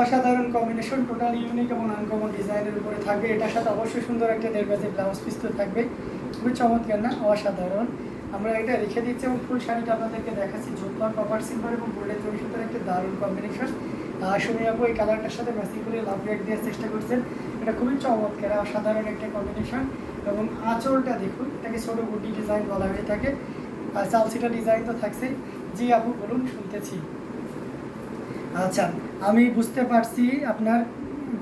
অসাধারণ combination total unique এবং uncommon ডিজাইনের উপরে থাকবে। এটার সাথে অবশ্যই সুন্দর একটা দেড় ব্লাউজ পিস তো থাকবে। খুবই চমৎকার না? অসাধারণ। আমরা এটা রেখে দিচ্ছি এবং ফুল শাড়িটা আপনাদেরকে দেখাচ্ছি। জোপা কপার সিলভার এবং গোল্ডেন জরি সুতার একটা দারুণ কম্বিনেশন সুমি আপু এই কালারটার সাথে ম্যাচিং করে লাভ রেট দেওয়ার চেষ্টা করছেন। এটা খুবই চমৎকার, অসাধারণ একটা কম্বিনেশন এবং আঁচলটা দেখুন, এটাকে ছোটো গুটি ডিজাইন বলা হয়ে থাকে। আর চালসিটা ডিজাইন তো থাকছে জি আপু, বলুন, শুনতেছি। আচ্ছা আমি বুঝতে পারছি আপনার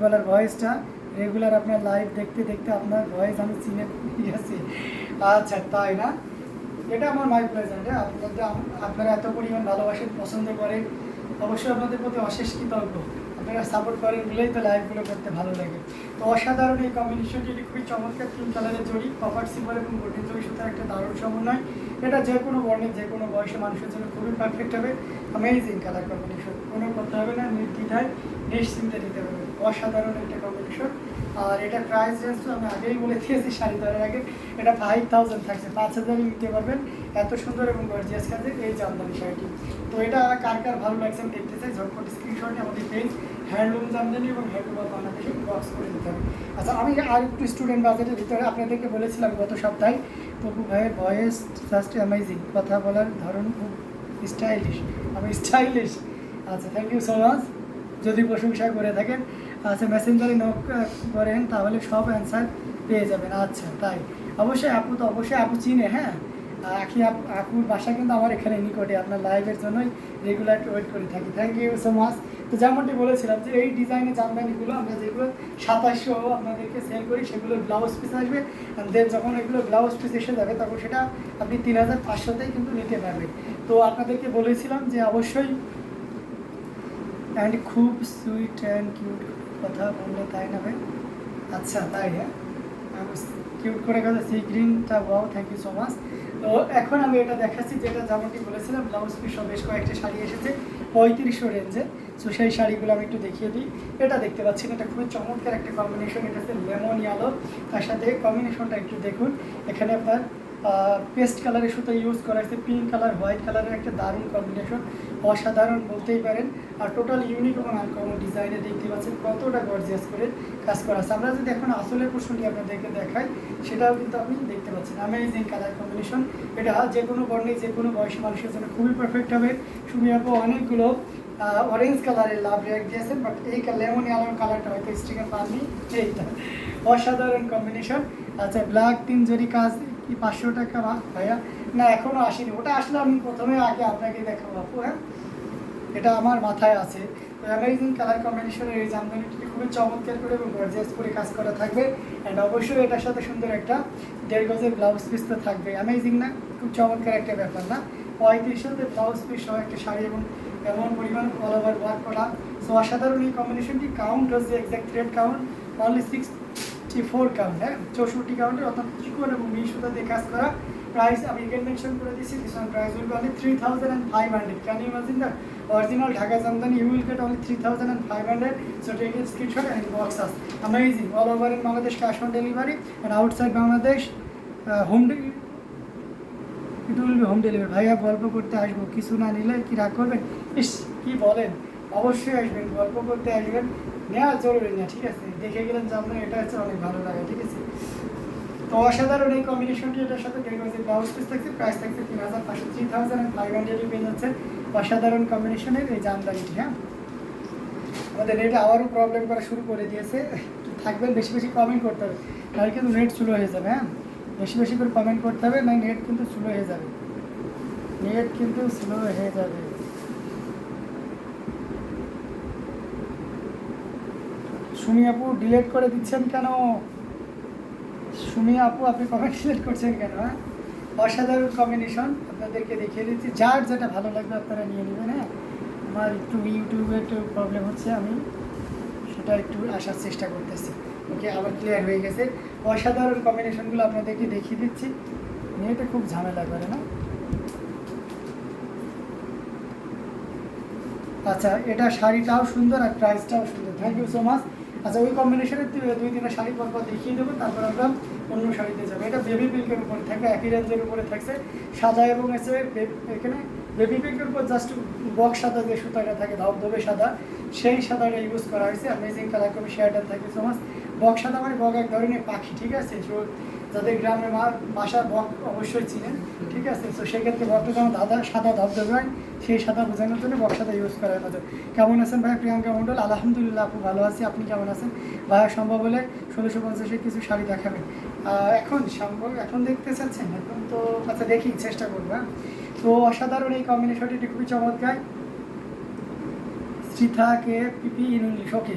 গলার ভয়েসটা রেগুলার আপনার লাইভ দেখতে দেখতে আপনার ভয়েস আমি চিনে গেছি। আচ্ছা তাই না? এটা আমার মাই হ্যাঁ? আপনাদের, আপনারা এত পরিমাণ ভালোবাসেন পছন্দ করেন। অবশ্যই আপনাদের প্রতি অশেষ কৃতজ্ঞ। আপনারা সাপোর্ট করেন বলেই তো লাইভগুলো করতে ভালো লাগে। তো অসাধারণ এই কম্বিনেশনটি এটি খুবই চমৎকার তিন কালারের জড়ি কপার এবং গোল্ডেন জড়ি সুতার একটা দারুণ সমন্বয়। এটা যে কোনো বর্ণের যে কোনো বয়সে মানুষের জন্য খুবই পারফেক্ট হবে। অ্যামেজিং কালার কম্বিনেশন কোনো কথা হবে না, নির্দ্বিধায়, নিশ্চিন্তে নিতে হবে। অসাধারণ একটা কম্বিনেশন আর এটা প্রাইস রেঞ্জ তো আমি আগেই বলে দিয়েছি শাড়ি ধরার আগে। এটা ফাইভ থাউজেন্ড থাকছে, পাঁচ হাজারই নিতে পারবেন। এত সুন্দর এবং গর্জিয়াস কাজের এই জামদানি শাড়িটি। তো এটা কার কার ভালো লাগছে আমি দেখতে চাই, ঝটপট স্ক্রিনশটে আমাদের পেজ হ্যান্ডলুম জামদানি এবং হ্যান্ডলুম বাংলাদেশে বক্স করে দিতে হবে। আচ্ছা আমি আর একটু স্টুডেন্ট বাজেটের ভিতরে আপনাদেরকে বলেছিলাম গত সপ্তাহে, তবু ভাইয়ের ভয়েস জাস্ট অ্যামেজিং কথা বলার ধরন খুব স্টাইলিশ আমি স্টাইলিশ আচ্ছা থ্যাংক ইউ সো মাচ যদি প্রশংসা করে থাকেন আচ্ছা মেসেঞ্জারে নক করেন, তাহলে সব অ্যান্সার পেয়ে যাবেন। আচ্ছা তাই। অবশ্যই আপু তো অবশ্যই আপু চিনে হ্যাঁ? আখি আপ- আপুর বাসা কিন্তু আমার এখানে নিকটে, আপনার লাইভের জন্যই রেগুলার ওয়েট করে থাকি। থ্যাংক ইউ সো মাচ তো যেমনটি বলেছিলাম যে, এই ডিজাইনের জামদানিগুলো আমরা যেগুলো সাতাশশো আপনাদেরকে সেল করি, সেগুলো ব্লাউজ পিস আসবে। দেন যখন এগুলো ব্লাউজ পিস এসে যাবে, তখন সেটা আপনি তিন হাজার পাঁচশোতেই কিন্তু নিতে পারবেন। তো আপনাদেরকে বলেছিলাম যে, অবশ্যই অ্যান্ড খুব সুইট অ্যান্ড কিউট কথা বললে তাই না ভাই? আচ্ছা তাই হ্যাঁ। কিউট করে কথা সি গ্রিনটা wow thank you so much তো এখন আমি এটা দেখাচ্ছি, যেটা যেমনটি বলেছিলাম ব্লাউজ পিস বেশ কয়েকটা শাড়ি এসেছে, পঁয়ত্রিশশো রেঞ্জে সো সেই শাড়িগুলো আমি একটু দেখিয়ে দিই। এটা দেখতে পাচ্ছেন, এটা খুবই চমৎকার একটা কম্বিনেশন এটা হচ্ছে লেমন ইয়ালো তার সাথে কম্বিনেশনটা একটু দেখুন। এখানে আপনার পেস্ট কালারের সুতো ইউজ করা হয়েছে পিঙ্ক কালার হোয়াইট কালারের একটা দারুণ কম্বিনেশন অসাধারণ বলতেই পারেন। আর টোটাল ইউনিক এবং আনকমন ডিজাইনে দেখতে পাচ্ছেন কতটা গর্জিয়াস করে কাজ করা আছে। আমরা যদি এখন আসলের প্রশ্নটি আপনাদেরকে দেখাই, সেটাও কিন্তু আপনি দেখতে পাচ্ছেন। অ্যামেজিং কালার কম্বিনেশন এটা যে কোনো বর্ণে, যে কোনো বয়সী মানুষের জন্য খুবই পারফেক্ট হবে। সুমি অনেকগুলো অরেঞ্জ কালারের লাভ রেক দিয়েছেন বাট এই লেমন আলোর কালারটা হয়তো স্টিকার পাননি। এইটা অসাধারণ কম্বিনেশন আচ্ছা ব্ল্যাক তিন জরি কাজ কি পাঁচশো টাকা ভাইয়া? না এখনও আসেনি। ওটা আসলে আমি প্রথমে আগে আপনাকে দেখাবো আপু হ্যাঁ? এটা আমার মাথায় আছে। তো অ্যামেজিং কালার কম্বিনেশনের এই জামদানিটি খুবই চমৎকার করে এবং গর্জিয়াস করে কাজ করা থাকবে। অ্যান্ড অবশ্যই এটার সাথে সুন্দর একটা দেড় গজের ব্লাউজ পিস তো থাকবে অ্যামেজিং না? খুব চমৎকার একটা ব্যাপার না? পঁয়ত্রিশ সাথে ব্লাউজ পিস সহ একটা শাড়ি এবং এমন পরিমাণ অল ওভার ওয়ার্ক করা। সো অসাধারণ এই কম্বিনেশনটি কাউন্ট হচ্ছে exact red count only sixty four count হ্যাঁ? চৌষট্টি কাউন্টের অর্থাৎ চিকন এবং মিহি সুতা দিয়ে কাজ করা প্রাইস আমি এগেন মেনশন করে দিচ্ছি one price will only three thousand and five hundred can imagine the original Dhaka jamdani you will get only three thousand and five hundred so take it screenshot and box us amazing all over in Bangladesh cash on delivery and outside Bangladesh home it will be home delivery ভাইয়া, গল্প করতে আসব। কিছু না নিলে কি রাগ করবেন? ইস, কি বলেন? অবশ্যই আসবেন। গল্প করতে আসবেন। নেওয়া জরুরি না, ঠিক আছে? দেখে গেলেন যে আপনার এটা হচ্ছে অনেক ভালো লাগে, ঠিক আছে? তো অসাধারণ এই কম্বিনেশনটি এটার সাথে দেড় গজের ব্লাউজ পিস থাকছে প্রাইস থাকছে তিন হাজার পাঁচশো থ্রি থাউজেন্ড ফাইভ হান্ড্রেডই পেয়ে যাচ্ছে। অসাধারণ কম্বিনেশনের এই জামদানিটি হ্যাঁ? আমাদের নেট আবারও প্রবলেম করা শুরু করে দিয়েছে। থাকবেন, বেশি বেশি কমেন্ট করতে হবে। তাহলে কিন্তু নেট স্লো হয়ে যাবে হ্যাঁ? বেশি বেশি করে কমেন্ট করতে হবে না নেট কিন্তু স্লো হয়ে যাবে। নেট কিন্তু স্লো হয়ে যাবে। সুমি আপু ডিলেট করে দিচ্ছেন কেন? সুমি আপু, আপনি কমেন্ট ডিলেট করছেন কেন হ্যাঁ? অসাধারণ কম্বিনেশন আপনাদেরকে দেখিয়ে দিচ্ছি। যার যেটা ভালো লাগবে আপনারা নিয়ে নেবেন হ্যাঁ? আমার একটু ইউটিউবে একটু প্রবলেম হচ্ছে আমি, সেটা একটু আসার চেষ্টা করতেছি। ওকে আবার ক্লিয়ার হয়ে গেছে। অসাধারণ কম্বিনেশনগুলো আপনাদেরকে দেখিয়ে দিচ্ছি। নেটে খুব ঝামেলা করে, না? আচ্ছা এটা শাড়িটাও সুন্দর আর প্রাইসটাও সুন্দর। থ্যাংক ইউ সো মাচ আচ্ছা ওই কম্বিনেশনের দুই তিনটা শাড়ি পর পর দেখিয়ে দেবো, তারপর আমরা অন্য শাড়িতে যাব। এটা বেবি পিল্কের উপরে থাকে একই রেঞ্জের উপরে থাকছে। সাদা এবং এসে এখানে বেবি পিঙ্কের উপর জাস্ট বক্স সাদা যে সুতাটা থাকে, ধবধবে সাদা। সেই সাদাটা ইউজ করা হয়েছে। অ্যামেজিং কালার কবি শেয়ারটা থাকে সো মাছ বক সাদা মানে বক এক ধরনের পাখি, ঠিক আছে? যাদের গ্রামে মা- বাসা বক অবশ্যই চিনেন। ঠিক আছে? তো সেক্ষেত্রে বকটা যেমন দাদা, সাদা ধবধবে হয় সেই সাদা বোঝানোর জন্য বক সাদা ইউজ করা হয় কেমন আছেন ভাই প্রিয়াঙ্কা মণ্ডল? আলহামদুলিল্লাহ আপু ভালো আছি। আপনি কেমন আছেন? ভাইয়া, সম্ভব হলে ষোলোশো পঞ্চাশে কিছু শাড়ি দেখাবেন। এখন সম্ভব এখন দেখতে চাচ্ছেন? এখন তো আচ্ছা দেখি, চেষ্টা করব হ্যাঁ? তো অসাধারণ এই কম্বিনেশনটি খুবই চমৎকার। শ্রীথাকে পিপি in English okay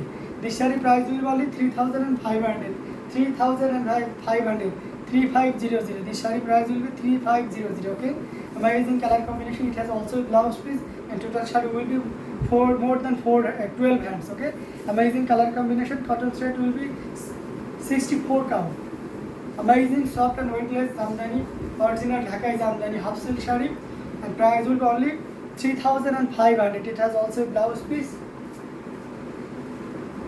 sari price will বলি three thousand and five hundred three thousand and five hundred three five zero zero this sari price will be three five zero zero okay amazing color combination it has also blouse piece and total shade will be four more than four uh, 12 hands okay amazing color combination cotton thread will be s- 64 count amazing soft and weightless zamdani original ঢাকাই Jamdani half silk sari and price will be only 3500 it has also blouse piece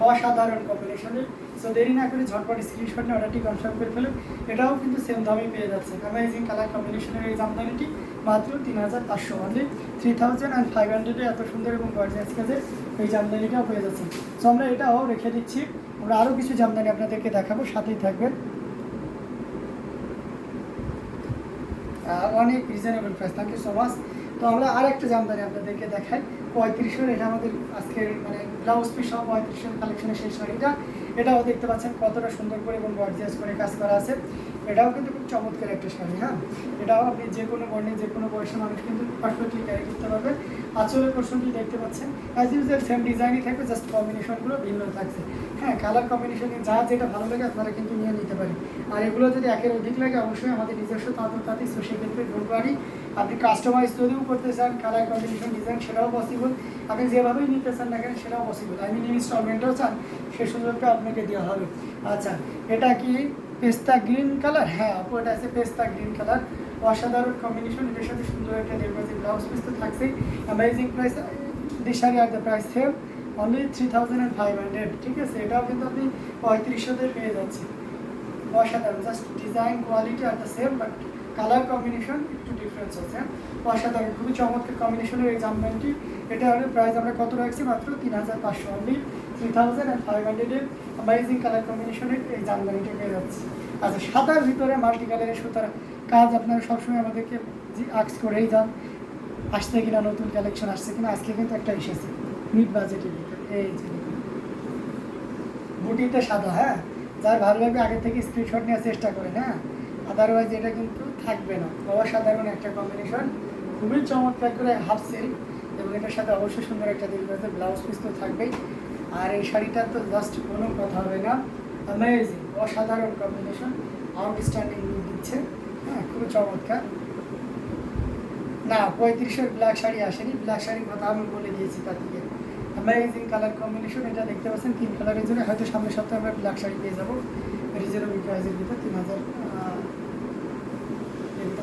অসাধারণ কম্বিনেশনের so দেরি না করে ঝটপট screenshot নিয়ে অর্ডারটি confirm করে ফেলুন। এটাও কিন্তু সেম দামে পেয়ে যাচ্ছে। অ্যামেজিং কালার কম্বিনেশনের এই জামদানিটি মাত্র তিন হাজার পাঁচশো only three thousand and five হান্ড্রেডে এত সুন্দর এবং গর্জিয়াস কাজের এই জামদানিটাও পেয়ে যাচ্ছে। সো আমরা এটাও রেখে দিচ্ছি। আমরা আরও কিছু জামদানি আপনাদেরকে দেখাবো, সাথেই থাকবেন। অনেক reasonable price thank you so much তো আমরা আর একটা জামদানি আপনাদেরকে দেখাই। পঁয়ত্রিশের, এটা আমাদের আজকের মানে ব্লাউজ পিস সহ পঁয়ত্রিশের কালেকশনের সেই শাড়িটা। এটাও দেখতে পাচ্ছেন কতটা সুন্দর করে এবং গর্জিয়াস করে কাজ করা আছে। এটাও কিন্তু খুব চমৎকার একটা শাড়ি হ্যাঁ? এটাও আপনি যে কোনো বর্ণে, যে কোনো বয়সের মানুষ কিন্তু পারফেক্টলি ক্যারি করতে পারবে। আঁচলের পোর্শনটি দেখতে পাচ্ছেন। অ্যাজ ইউজুয়াল সেম ডিজাইনই থাকবে জাস্ট কম্বিনেশনগুলো ভিন্ন থাকছে। হ্যাঁ কালার কম্বিনেশনে যা যেটা ভালো লাগে আপনারা কিন্তু নিয়ে নিতে পারেন। আর এগুলো যদি একের অধিক লাগে, অবশ্যই আমাদের নিজস্ব তাঁতর তাঁতি সো সেক্ষেত্রে ডোরবাড়ি আপনি কাস্টমাইজ যদিও করতে চান কালার কম্বিনেশন ডিজাইন সেটাও পসিবল আপনি যেভাবেই নিতে চান না কেন, সেটাও পসিবল আই মিন ইনস্টলমেন্টও চান, সে সুযোগটা আপনাকে দেওয়া হবে। আচ্ছা এটা কি পেস্তা গ্রিন কালার হ্যাঁ আপু, এটা আছে পেস্তা গ্রিন কালার অসাধারণ কম্বিনেশন এটার সাথে সুন্দর একটা নির্বাচী ব্লাউজ পিস তো থাকছেই। Amazing price this sari R the price same only three thousand five hundred ঠিক আছে, এটাও কিন্তু আপনি পঁয়ত্রিশশোতে পেয়ে যাচ্ছেন। অসাধারণ just design quality R the same but colour combination একটু ডিফারেন্স আছে? অসাধারণ, খুবই চমৎকার কম্বিনেশনের এই জামদানিটি। এটা প্রাইস আমরা কত রাখছি? মাত্র তিন হাজার পাঁচশো only three thousand and five হান্ড্রেডের অ্যামাইজিং কালার কম্বিনেশনের এই জামদানিটি পেয়ে যাচ্ছে। আচ্ছা সাদার ভিতরে মাল্টি কালারের সুতার কাজ আপনারা সবসময় আমাদেরকে আক্স করেই যান, আসছে কিনা, নতুন কালেকশন আসছে কিনা, আজকে কিন্তু একটা এসেছে মিড বাজেটের ভিতরে। এই যে। বুটিটা সাদা হ্যাঁ? যার ভালো লাগবে আগে থেকে স্ক্রিনশট নেওয়ার চেষ্টা করেন হ্যাঁ? আদারওয়াইজ এটা কিন্তু থাকবে না। অসাধারণ একটা কম্বিনেশন খুবই চমৎকার করে হাফ সিল্ক এবং এটার সাথে অবশ্যই সুন্দর একটা দীর্ঘতে ব্লাউজ পিস তো থাকবেই। আর এই শাড়িটা তো জাস্ট কোনো কথা হবে না। অ্যামেজিং অসাধারণ কম্বিনেশন আউটস্ট্যান্ডিং লুক দিচ্ছে। হ্যাঁ খুবই চমৎকার। না, পঁয়ত্রিশের ব্ল্যাক শাড়ি আসেনি। ব্ল্যাক শাড়ির কথা আমি বলে দিয়েছি তাদেরকে অ্যামেজিং কালার কম্বিনেশন এটা দেখতে পাচ্ছেন, তিন কালারের জন্য হয়তো সামনের সপ্তাহে আমরা ব্ল্যাক শাড়ি পেয়ে যাব। রিজনেবল প্রাইসের ভিতরে তিন হাজার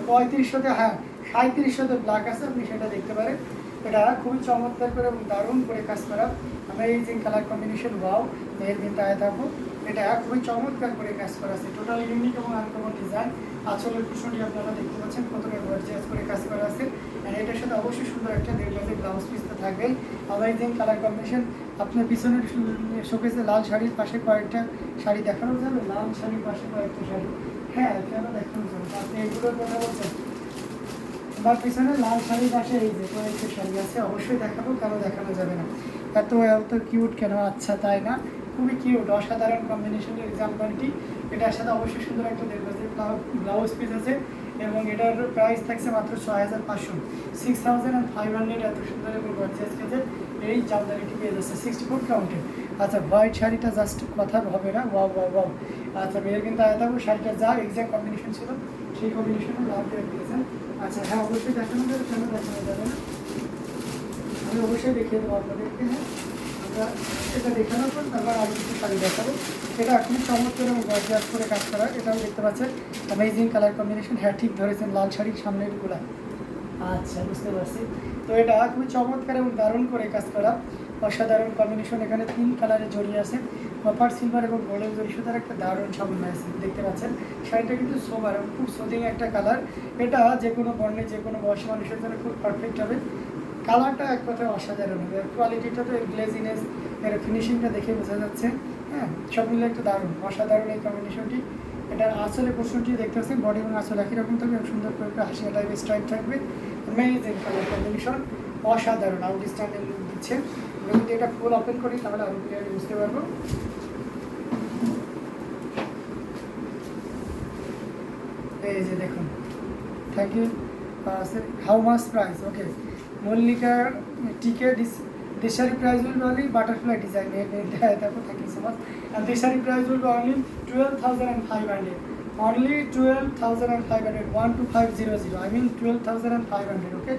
পঁয়ত্রিশশোতে হ্যাঁ সাঁত্রিশশোতে ব্ল্যাক আছে, আপনি সেটা দেখতে পারেন। এটা খুবই চমৎকার করে এবং দারুণ করে কাজ করা। এই অ্যামেজিং কালার কম্বিনেশন ওয়াও এর ভিতরে আয় থাকব এটা খুবই চমৎকার করে কাজ করা আছে। টোটাল ইউনিক এবং আনকমন ডিজাইন আঁচলের কুশনটি আপনারা দেখতে পাচ্ছেন, কতটা গর্জিয়াস করে কাজ করা আছে। আর এটার সাথে অবশ্যই সুন্দর একটা দেড় ব্লাউজ পিস তো থাকবেই অ্যামেজিং কালার কম্বিনেশন আপনার পিছনের শোকেসে লাল শাড়ির পাশে কয়েকটা শাড়ি দেখানো যাবে? লাল শাড়ির পাশে কয়েকটা শাড়ি। হ্যাঁ কেন দেখানো আপনি এগুলোর কথা বলছেন। আমার পিছনে লাল শাড়ির পাশে এই যে কয়েকটা শাড়ি আছে, অবশ্যই দেখাবো কেন দেখানো যাবে না। এত এত কিউট কেন? আচ্ছা তাই না? খুবই কিউট অসাধারণ কম্বিনেশনের জামদানিটি এটার সাথে অবশ্যই সুন্দর একটা দেখবে ব্লাউজ পিস আছে, এবং এটার প্রাইস থাকছে মাত্র ছয় হাজার পাঁচশো। Six thousand and five hundred এত সুন্দর এবং গর্জিয়াস কাজের এই জামদানিটি পেয়ে যাচ্ছে সিক্সটি ফোর কাউন্টে আচ্ছা হোয়াইট শাড়িটা জাস্ট কথা হবে না? ওয়াও ওয়াও ওয়াও আচ্ছা মেয়ের কিন্তু আয় থাকব শাড়িটা যা এক্সাক্ট কম্বিনেশন ছিল, সেই কম্বিনেশনে লাভ দিয়ে দিয়েছেন আচ্ছা হ্যাঁ অবশ্যই দেখানো যাবে, কেন দেখানো যাবে না? আমি অবশ্যই দেখিয়ে দেবো আপনাদেরকে হ্যাঁ। এটা দেখানোর পর তারপর আরও কিছু শাড়ি দেখাবো। এটা এখন চমৎকার এবং গর্জিয়াস করে কাজ করা। এটাও দেখতে পাচ্ছেন অ্যামেজিং কালার কম্বিনেশন হ্যাঁ ঠিক ধরেছেন, লাল শাড়ির সামনেরগুলা। আচ্ছা বুঝতে পারছি। তো এটা খুবই চমৎকার এবং দারুণ করে কাজ করা। অসাধারণ কম্বিনেশন এখানে তিন কালারে জড়িয়ে আছে। কপার সিলভার এবং গোল্ডেন জড়ি সুতার একটা দারুণ সমন্বয় আছে দেখতে পাচ্ছেন? শাড়িটা কিন্তু সোবার, এবং খুব সুদিং একটা কালার এটা যে কোনো বর্ণে, যে কোনো বয়সী মানুষের জন্য খুব পারফেক্ট হবে। কালারটা এক কথায় অসাধারণ হবে। কোয়ালিটিটা তো গ্লেজিনেস এর ফিনিশিংটা দেখে বোঝা যাচ্ছে। হ্যাঁ সব মিলে একটা দারুণ, অসাধারণ এই কম্বিনেশনটি এটার আসলে পোর্শনটি দেখতে পাচ্ছেন বডি এবং আসলে একই রকম থাকবে সুন্দর করে একটা হাসিয়া টাইপের স্ট্রাইপ থাকবে। অ্যামেজিং কালার কম্বিনেশন অসাধারণ আউটস্ট্যান্ডিং লুক দিচ্ছে। যদি এটা ফুল ওপেন করি তাহলে আরও ক্লিয়ারলি বুঝতে পারব এই যে দেখুন thank you how much price okay মল্লিকার ticket this shari price will be only butterfly design thank you so much and this shari price will be only 12500 only 12500 12500 i mean 12500 okay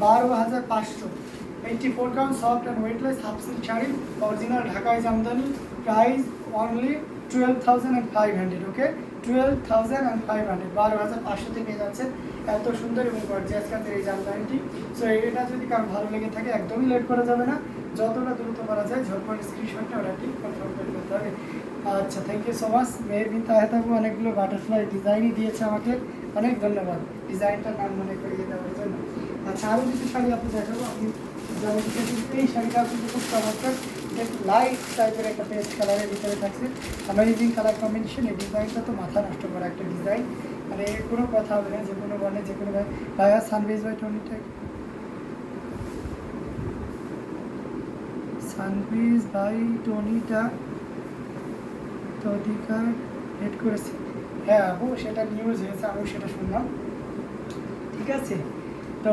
12500 eighty four gram soft and weightless half silk sari original ঢাকায় jamdani price only twelve thousand 12500 five hundred okay twelve thousand and five hundred বারো হাজার পাঁচশোতে পেয়ে যাচ্ছেন। এত সুন্দর এবং gorgeous কাজের এই জামদানিটি। সো এটা যদি কারও ভালো লেগে থাকে, একদমই লেট করা যাবে না। যতটা দ্রুত করা যায়, ঝটপট স্ক্রিনশটটা ওরা ঠিক কনফার্ম করে দিতে হবে। আচ্ছা thank you so much Mehbin তাহেতাবু অনেকগুলো বাটারফ্লাই ডিজাইনই দিয়েছে আমাকে। অনেক ধন্যবাদ। ডিজাইনটার নাম মনে করিয়ে দেওয়ার জন্য। আচ্ছা আরও কিছু শাড়ি আপনি দেখাবো? আপনি যেমন এই শাড়িটা কিন্তু খুব চমৎকার। লাইট টাইপের একটা পেস্ট কালারের ভিতরে থাকছে। অ্যামেজিং কালার কম্বিনেশন এই ডিজাইনটা তো মাথা নষ্ট করা একটা ডিজাইন মানে কোনো কথা হবে না, যে কোনো বর্ণে যে কোনো ভাইয়া সানবেজ বাই টোনিটা সানবিজ বাই টনিটা তদিকা হেড করেছে। হ্যাঁ আপু সেটা নিউজ হয়েছে আমিও সেটা শুনলাম। ঠিক আছে? তো